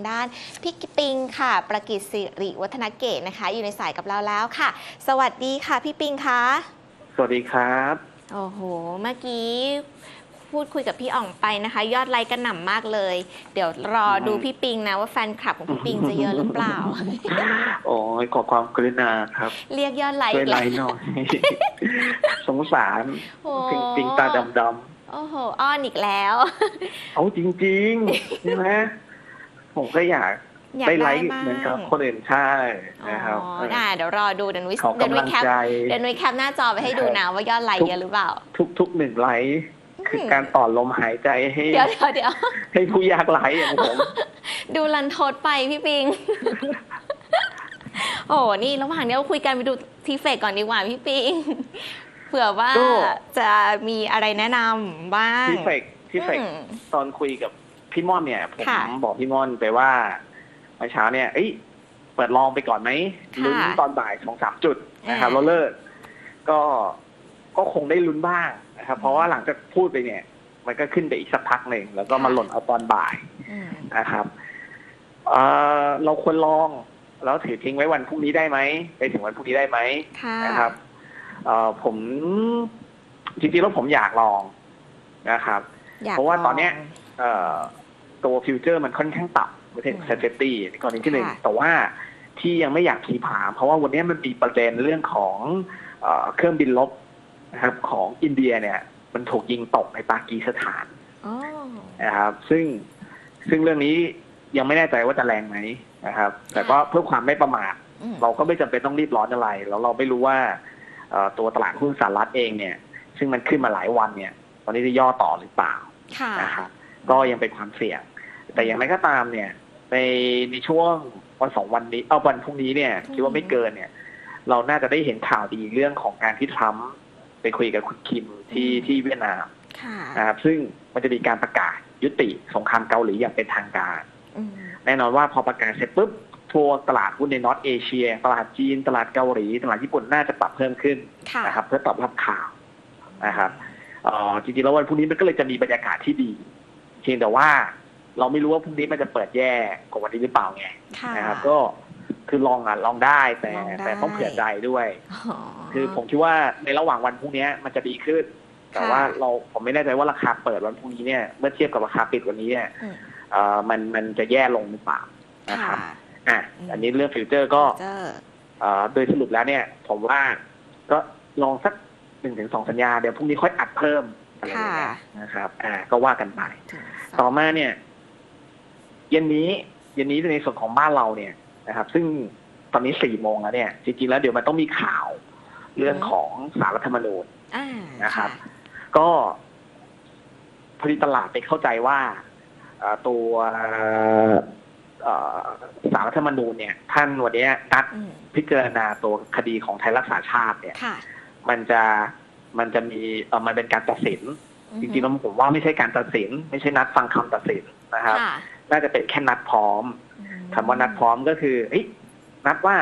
างด้านพี่ปิงค่ะ ประกิตสิริวัฒนเกตนะคะ อยู่ในสายกับเราแล้วค่ะ สวัสดีค่ะพี่ปิงคะสวัสดีครับ โอ้โห เมื่อกี้พูดคุยกับพี่อ่องไปนะคะ ยอดไลค์กระหน่ำมากเลย เดี๋ยวรอดูพี่ปิงนะว่าแฟนคลับของพี่ปิงจะเยอะหรือเปล่า โอ้ยขอความกรุณาครับ เรียกยอดไลค์ช่วยอีกไลแล้วน์หน่อย สงสารโอ้ปิงปิงตาดำโอ้โห อ้อนอีกแล้วๆเอาจริงๆใช่ไหม ผมก็อยากอยากได้ไลได้ค์บ้างเหมือนกับคนอื่นใช่นะครับอ๋อเออได้เดี๋ยวรอดูเดี๋ยวนุ้ยขอเดี๋ยวกำนุ้ลัยงแคปใจ เดี๋ยวนุ้ยแคปหน้าจอไปให้ดูนะว่ายอดไลค์เยอะหรือเปล่า ทุกทุกหนึ่งไลค์คือการต่อลมหายใจให้เดี๋ยวเดี๋ยวเดี๋ยวให้ผู้ยากไร้อย่างผม ดูรันทดไปพี่ปิง โอ้โหนี่ระหว่างนี้เราคุยกันไปดูทีเฟกก่อนดีกว่าพี่ปิง เผื่อว่าก็ จะมีอะไรแนะนำบ้าง ที่เฟกที่เฟกอืม ตอนคุยกับ พี่ม่อนเนี่ย ผมค่ะบอกพี่ม่อนไปว่าเมื่อเช้าเนี่ย เอ้ยเปิดลองไปก่อนไหมค่ะลุ้นตอนบ่ายสองสามจุดนะครับอ่า แล้วเลิกก็ก็คงได้ลุ้นบ้างนะครับ เพราะว่าหลังจากพูดไปเนี่ย มันก็ขึ้นไปอีกสักพักหนึ่งแล้วก็มาหล่นเอาตอนบ่ายอืมนะครับเอ่อเราควรลองแล้วถือทิ้งไว้วันพรุ่งนี้ได้ไหมไปถึงวันพรุ่งนี้ได้ไหม ค่ะนะครับเอ่อผมจริงๆแล้วผมอยากลองนะครับ อยกเพราะว่าตอนเนี้ย ลง เอ่อ ตัวฟิวเจอร์มันค่อนข้างต่ำประเทศอืมเซฟตี้กรณีที่หนึ่งค่ะแต่ว่าที่ยังไม่อยากผีผาม เพราะว่าวันนี้มันมีประเด็นเรื่องของเอ่อเครื่องบินลบนะครับของอินเดียเนี่ย มันถูกยิงตกในปากีสถานอ๋อนะครับ ซึ่งซึ่งเรื่องนี้ยังไม่แน่ใจว่าจะแรงไหมนะครับ แต่ก็เพื่อความไม่ประมาทอืมเราก็ไม่จำเป็นต้องรีบร้อนอะไร แล้วเราไม่รู้ว่าเอ่อตัวตลาดหุ้นสหรัฐเองเนี่ย ซึ่งมันขึ้นมาหลายวันเนี่ย ตอนนี้จะย่อต่อหรือเปล่าค่ะนะครับก็ยังเป็นความเสี่ยง แต่อย่างไรก็ตามเนี่ย ในในช่วงวันสองวันนี้เอาวันพรุ่งนี้เนี่ยอืมคิดว่าไม่เกินเนี่ย เราน่าจะได้เห็นข่าวดีเรื่องของการที่ทรัมป์ไปคุยกับคุณคิมที่ที่เวียดนามค่ะนะครับซึ่งมันจะมีการประกาศยุติสงครามเกาหลีอย่างเป็นทางการอืมแน่นอนว่าพอประกาศเสร็จปุ๊บทัวร์ตลาดหุ้นในนอตเอเชีย ตลาดจีน ตลาดเกาหลี ตลาดญี่ปุ่นน่าจะปรับเพิ่มขึ้นค่ะนะครับ เพื่อตอบรับข่าวนะครับเอ่อจริงๆแล้ววันพรุ่งนี้มันก็เลยจะมีบรรยากาศที่ดี เพียงแต่ว่า เราไม่รู้ว่าพรุ่งนี้มันจะเปิดแย่กว่าวันนี้หรือเปล่าไงค่ะนะครับ ก็คือลองอะลองได้แต่ลองได้ แต่ต้องเผื่อใจด้วย อ๋อ คือผมคิดว่าในระหว่างวันพรุ่งนี้มันจะดีขึ้น แต่ค่ะ ว่าเราผมไม่แน่ใจว่าราคาเปิดวันพรุ่งนี้เนี่ยเมื่อเทียบกับราคาปิดวันนี้เนี่ยอืมเอ่อมันมันจะแย่ลงหรือเปล่านะครับค่ะอะอืม อันนี้เรื่องฟิวเจอร์ก็เจอเอ่อโดยสรุปแล้วเนี่ย ผมว่าก็ลองสักหนึ่งถึงสองสัญญาเดี๋ยวพรุ่งนี้ค่อยอัดเพิ่มอะไรอย่างเงี้ยค่ะนะครับ อ่าก็ว่ากันไป ถึงสต่อองมาเนี่ย เย็นนี้เย็นนี้ในส่วนของบ้านเราเนี่ยนะครับ ซึ่งตอนนี้สี่โมงแล้วเนี่ย จริงๆแล้วเดี๋ยวมันต้องมีข่าวเรื่องของสารรัฐธรรมนูญอ่านะครับ ก็พอดีตลาดไปเข้าใจว่าเอ่อตัวเอ่อสารรัฐธรรมนูญเนี่ย ท่านวันนี้นัดอืมพิจารณาตัวคดีของไทยรักษาชาติเนี่ยค่ะมันจะมันจะมีเออมันเป็นการตัดสิน จริงๆแล้วผมว่าไม่ใช่การตัดสิน ไม่ใช่นัดฟังคำตัดสิน นะครับ ค่ะน่าจะเป็นแค่นัดพร้อมอืมคำว่านัดพร้อมก็คือเอ้ยนัดว่า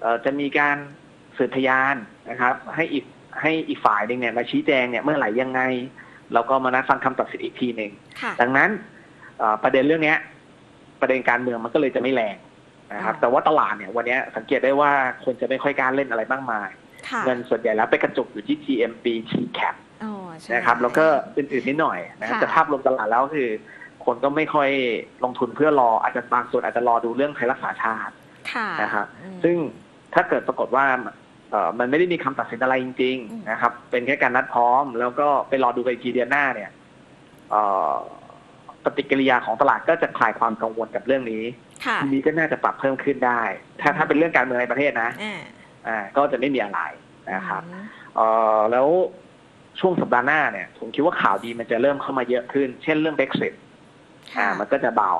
เอ่อจะมีการสืบพยานนะครับ ให้อีกให้อีกฝ่ายหนึ่งเนี่ยมาชี้แจงเนี่ยเมื่อไหร่ยังไงแล้วก็มานัดฟังคำตัดสินอีกทีหนึ่ง ค่ะ ดังนั้นเอ่อประเด็นเรื่องเนี้ย ประเด็นการเมืองมันก็เลยจะไม่แรงนะครับอ่าแต่ว่าตลาดเนี่ยวันเนี้ยสังเกตได้ว่าคนจะไม่ค่อยกล้ารเล่นอะไรมากมาย ค่ะเงินส่วนใหญ่แล้วไปกระจุกอยู่ที่ GMB TCAP อ๋อใช่ นะครับ แล้วก็อื่นๆนิดหน่อยนะครับค่ะ แต่ภาพรวมตลาดแล้วคือ คนก็ไม่ค่อยลงทุนเพื่อรออาจจะบางส่วนอาจจะรอดูเรื่องไทยรักษาชาติค่ะนะครับอืมซึ่งถ้าเกิดปรากฏว่าเอ่อมันไม่ได้มีคำตัดสินอะไรจริงอืมๆนะครับ เป็นแค่การนัดพร้อม แล้วก็ไปรอดูกันอีกทีเดือนหน้าเนี่ยเอ่อปฏิกิริยาของตลาดก็จะคลายความกังวลกับเรื่องนี้ค่ะทีนี้ก็น่าจะปรับเพิ่มขึ้นได้ ถ้าถ้าเป็นเรื่องการเมืองในประเทศนะอ่าอ่าก็จะไม่มีอะไรนะครับอืมเอ่อแล้วช่วงสัปดาห์หน้าเนี่ยผมคิดว่าข่าวดีมันจะเริ่มเข้ามาเยอะขึ้น เช่นเรื่อง Brexit อ่า ค่ะมันก็จะเบา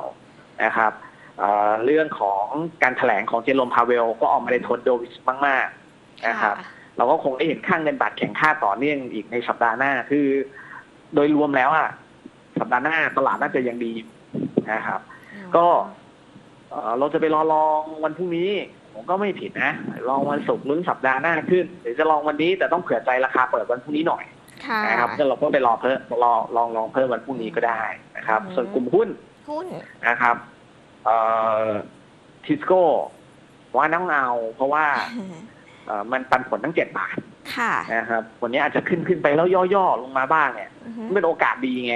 นะครับเอ่อเรื่องของการแถลงของเจอโรมพาเวล ก็ออกมาในโทนโดวิชมากๆนะครับ เราก็คงได้เห็นค่างเงินบาทแข็งค่าต่อเนื่องอีกในสัปดาห์หน้าคือ โดยรวมแล้วอะสัปดาห์หน้าตลาดน่าจะยังดีนะครับก็เอ่อเราจะไปรอลองวันพรุ่งนี้ ผมก็ไม่ผิดนะลองวันศุกร์ลุ้นสัปดาห์หน้าขึ้นหรือจะลองวันนี้แต่ต้องเผื่อใจราคาเปิดวันพรุ่งนี้หน่อย ค่ะนะครับก็เราก็ไปรอเพิ่มรอลองลองเพิ่มวันพรุ่งนี้ก็ได้นะครับอืมส่วนกลุ่มหุ้นหุ้นนะครับ เอ่อทิสโก้ว่าน้องเอา เพราะว่าเอ่อมันปันผลตั้งเจ็ดบาทค่ะนะครับวันนี้อาจจะขึ้นขึ้นไปแล้วย่อๆลงมาบ้างเนี่ยอือฮึมันเป็นโอกาสดีไง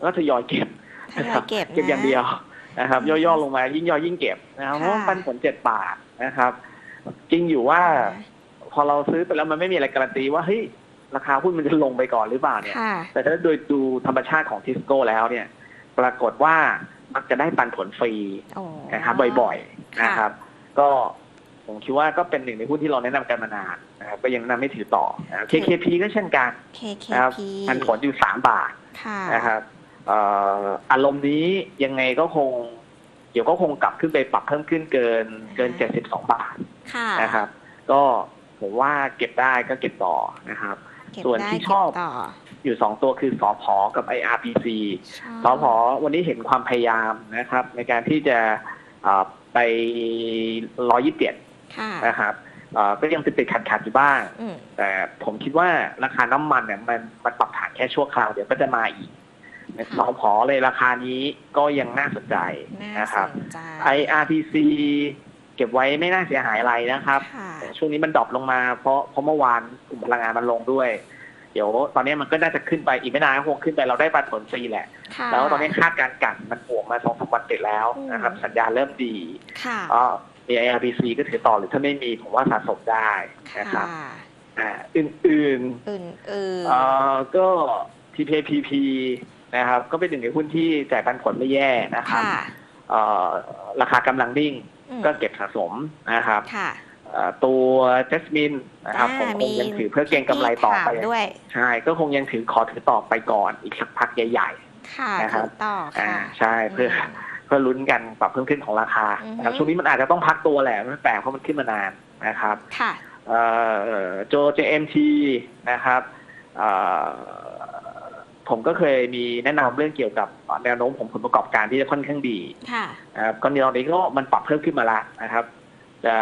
แล้วทยอยเก็บทยอยเก็บเก็บอย่างนะเดียวนะครับ ย่อๆลงมายิ่งย่อยิ่งเก็บนะครับค่ะเพราะว่าปันผลเจ็ดบาทนะครับ จริงอยู่ว่า พอเราซื้อไปแล้วมันไม่มีอะไรการันตีว่าเฮ้ย ราคาหุ้นมันจะลงไปก่อนหรือเปล่าเนี่ย ค่ะ แต่ถ้าโดยดูธรรมชาติของทิสโก้แล้วเนี่ย ปรากฏว่ามักจะได้ปันผลฟรีโอ้ นะครับบ่อยๆค่ะ นะครับ ก็ผมคิดว่าก็เป็นหนึ่งในหุ้นที่เราแนะนำกันมานานนะครับก็ยังแนะนำไม่ถือต่อนะครับ KKP ก็เช่นกัน นะครับ KKP ปันผลอยู่สามบาท ค่ะนะครับเอ่ออารมณ์นี้ยังไงก็คง เดี๋ยวก็คงกลับขึ้นไปปรับเพิ่มขึ้นเกินเกิน 72 บาทค่ะ นะครับ ก็ผมว่าเก็บได้ก็เก็บต่อนะครับ เก็บส่วนได้ที่เก็ชอบต่อ อยู่สองตัวคือสอพอกับ IRPC ชอบสอพอวันนี้เห็นความพยายามนะครับ ในการที่จะอ่าไป127ค่ะนะครับอ่าก็ยังติดติดขัดขัดๆอยู่บ้าง อืมแต่ผมคิดว่าราคาน้ำมันเนี่ยมันมันปรับฐานแค่ชั่วคราวเดี๋ยวก็จะมาอีกค่ะสอพอเลยราคานี้ก็ยังน่าสนใจน่านะครับสนใจ IRPC เก็บไว้ไม่น่าเสียหายอะไรนะครับ ค่ะ แต่ช่วงนี้มันดรอปลงมาเพราะเพราะเมื่อวานกลุ่มพลังงานมันลงด้วย เดี๋ยวตอนนี้มันก็น่าจะขึ้นไปอีกไม่นานก็คงขึ้นไปเราได้ปันผลฟรีแหละ ค่ะแล้วตอนนี้คาดการณ์กันมันบวกมาสองสามวันติดแล้วนะครับอืมสัญญาณเริ่มดีค่ะ ก็ AIRPC ก็ถือต่อหรือถ้าไม่มีผมว่าสะสมได้นะครับค่ะอ่าอื่นๆ อื่นอื่นเอ่อก็ TPPP นะครับ ก็เป็นหนึ่งในหุ้นที่จ่ายปันผลไม่แย่นะครับค่ะ เอ่อราคากำลังนิ่งอืม ก็เก็บสะสมนะครับค่ะเอ่อตัวเจสมินนะครับผมอ่าคงยังถือเพื่อเก็งกำไรต่อไปถามด้วยใช่ก็คงยังถือขอถือต่อไปก่อนอีกสักพักใหญ่ค่ะนะครับถือต่อๆอ่าค่ะใช่เพื่อเพื่อลุ้นกันปรับเพิ่มขึ้นของราคาอือฮึนะครับช่วงนี้มันอาจจะต้องพักตัวแหละไม่แปลกเพราะมันขึ้นมานานนะครับค่ะเอ่อโจ JMT นะครับเอ่อ ผมก็เคยมีแนะนำเรื่องเกี่ยวกับแนวโน้มของผลประกอบการที่จะค่อนข้างดีค่ะนะครับก็ในตอนนี้ก็มันปรับเพิ่มขึ้นมาแล้วนะครับ จะ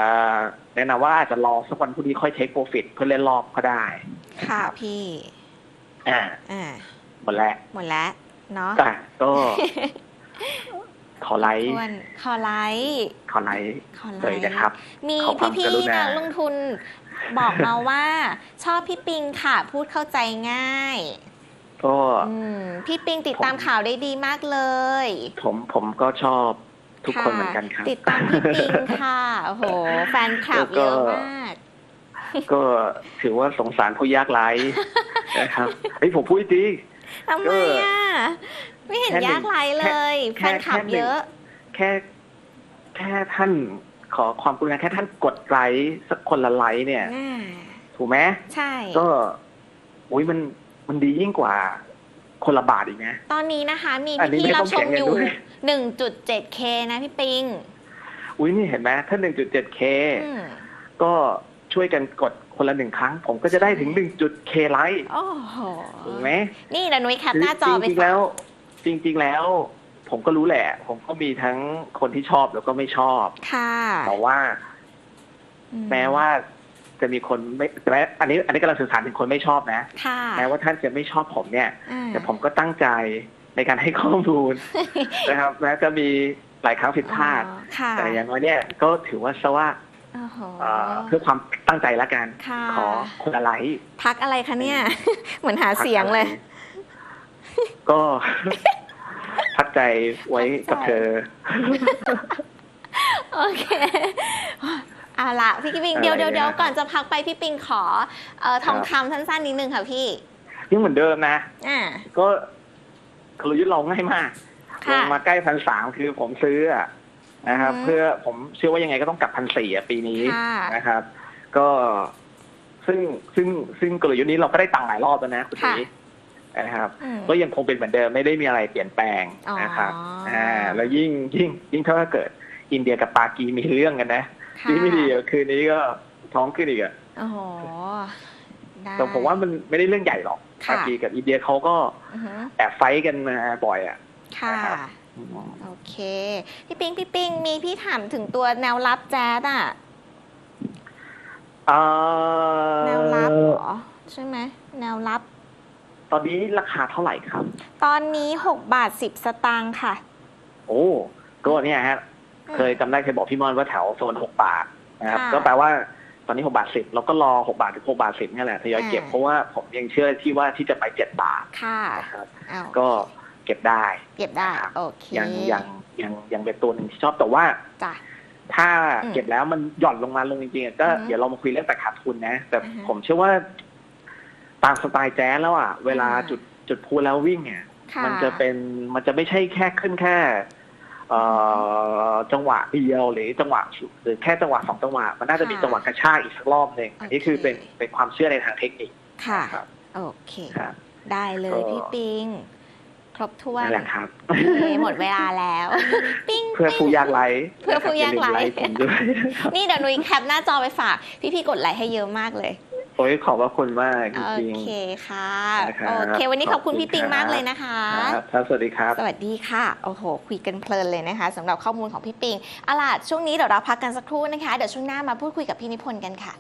แนะนำว่าอาจจะรอสักวันพรุ่งนี้ค่อยเทคโปรฟิตเพื่อเล่นรอบก็ได้ ค่ะพี่ อ่าอ่าหมดแล้วหมดแล้วเนาะแต่ก็ขอไลค์ทวนขอไลค์ขอไลค์ขอไลเลยค์นะครับ มีขอความพี่กรุๆณานักลงทุน บอกมาว่า ชอบพี่ปิงค่ะ พูดเข้าใจง่าย ก็อืมพี่ปิงติดตามผมข่าวได้ดีมากเลย ผมผมก็ชอบทุกคนเหมือนกันครับ ติดตามพี่ปิงค่ะ โอ้โห แฟนคลับแล้วก็เยอะมาก ก็ถือว่าสงสารผู้ยากไร้นะครับเฮ้ยผมพูดจริงทำไมอะ ไม่เห็นแค่หนึ่งยากไรเลยแค่แฟนคลับแค่หนึ่งเยอะ แค่แค่ท่านขอความกรุณาแค่ท่านกดไลค์สักคนละไลค์เนี่ยอ่าถูกไหมใช่ ก็อุ้ยมัน มันดียิ่งกว่าคนละบาทอีกนะ ตอนนี้นะคะ มีอันนี้พี่ไม่ๆรับต้องชมเสียเงินอยู่ ด้วย 1.7k นะพี่ปิงอุ้ยนี่เห็นไหมถ้า 1.7k อืมก็ช่วยกันกดคนละหนึ่งครั้ง ผมก็จะได้ถึง 1.k ไลค์โอ้โห ถูกไหมนี่เดี๋ยวนุ้ยแคปหน้าจอไปจริงๆฝากแล้ว จริง ๆแล้ว ผมก็รู้แหละ ผมก็มีทั้งคนที่ชอบแล้วก็ไม่ชอบ ค่ะแต่ว่า อืแม้ว่า จะมีคนไม่แต่แม้อันนี้อันนี้กำลังสื่อสารถึงคนไม่ชอบนะค่ะ แม้ว่าท่านจะไม่ชอบผมเนี่ย อ่า แต่ผมก็ตั้งใจในการให้ข้อมูล นะครับแม้จะมีหลายครั้งผิดพลาด อ๋อค่ะแต่อย่างน้อยเนี่ยก็ถือว่าซะว่าโอ้โหเอ่อเพื่อความตั้งใจละกัน ค่ะขอคนละไลค์ พักอะไรคะเนี่ย เหมือนหาเสียงเลย ก็ พักใจไว้กับเธอ โอเค เอาละพี่ปิงอะไรเดี๋ยวเดี๋ยวเดี๋ยวเนี่ยก่อนจะพักไปพี่ปิงขอเอ่อทองคำสั้นๆนิดนึงค่ะพี่ยังเหมือนเดิมนะอ่าก็กลยุทธ์เราง่ายมากลค่ะงมาใกล้พันสามคือผมซื้ออะนะครับอืมเพื่อผมเชื่อว่ายังไงก็ต้องกลับพันสี่ปีนี้ค่ะนะครับ ก็ซึ่งซึ่งซึ่งกลยุทธ์นี้เราก็ได้ตังค์หลายรอบแล้วนะคุณค่ะตีนะครับอืมก็ยังคงเป็นเหมือนเดิมไม่ได้มีอะไรเปลี่ยนแปลงอ๋อนะครับอ่าแล้วยิ่งยิ่งยิ่งถ้าเกิด อินเดียกับปากีมีเรื่องกันนะ ค่ะที่ไม่ดีอะคืนนี้ก็ท้องขึ้นอีกอะโอ้โหได้ แต่ผมว่ามันไม่ได้เรื่องใหญ่หรอกค่ะ ปากีกับอินเดียเขาก็อือฮึแอบไฟท์กันมาบ่อยอะค่ะนะครับโอเค พี่ปิงพี่ปิงมีพี่ถามถึงตัวแนวรับแจ๊ดอะเอ่อแนวรับเหรอ ใช่ไหมแนวรับ ตอนนี้ราคาเท่าไหร่ครับ ตอนนี้ 6 บาท 10 สตางค์ค่ะ โอ้ก็เนี่ยฮะ เคยจำได้เคยบอกพี่มอนว่าแถวโซนหกบาทนะครับ ค่ะก็แปลว่าตอนนี้หกบาทสิบเราก็รอหกบาทถึงหกบาทสิบนี่แหละทยอยเก็บอ่า เพราะว่าผมยังเชื่อที่ว่าที่จะไปเจ็ดบาทค่ะนะครับ เอาก็เก็บได้ เก็บได้ครับโอเคยังยังยังยังเป็นตัวหนึ่งที่ชอบแต่ว่า จ้ะ ถ้าอืมเก็บแล้วมันหย่อนลงมาลงจริงๆอะก็อือฮึเดี๋ยวเรามาคุยเรื่องแต่ขาดทุนนะ แต่อือฮึผมเชื่อว่าตามสไตล์แจ๊สแล้วอะ เวลาอ่า จุดจุดพูแล้ววิ่งเนี่ย ค่ะ มันจะเป็นมันจะไม่ใช่แค่ขึ้นแค่เอ่อ จังหวะเดียวหรือจังหวะหรือแค่จังหวะสองจังหวะ มันน่าจะมีค่ะจังหวะกระชากอีกสักรอบหนึ่งอันนี้โอเคคือเป็นเป็นความเชื่อในทางเทคนิคค่ะครับโอเคครับได้เลยก็พี่ปิง ครบถ้วนนั่นแหละครับโอเคหมดเวลาแล้ว ปิ้งเพื่อผู้ยากไร้เพื่อผู้ยากไร้นะครับอย่ลืมผมด้วยนะครับนี่เดี๋ยวหนุยแคปหน้าจอไปฝาก พี่ๆกดไลค์ให้เยอะมากเลย โอ้ยขอบพระคุณมากจโอริง เคค่ะนะครับ โอเค วันนี้ขอบคุณขอบคุณพี่ปิงครับมากเลยนะคะ ๆครับครับ สวัสดีครับ สวัสดีค่ะโอ้โหคุยกันเพลินเลยนะคะสำหรับข้อมูลของพี่ปิงเอาล่ะช่วงนี้เดี๋ยวเราพักกันสักครู่นะคะ เดี๋ยวช่วงหน้ามาพูดคุยกับพี่นิพนธ์กันค่ะ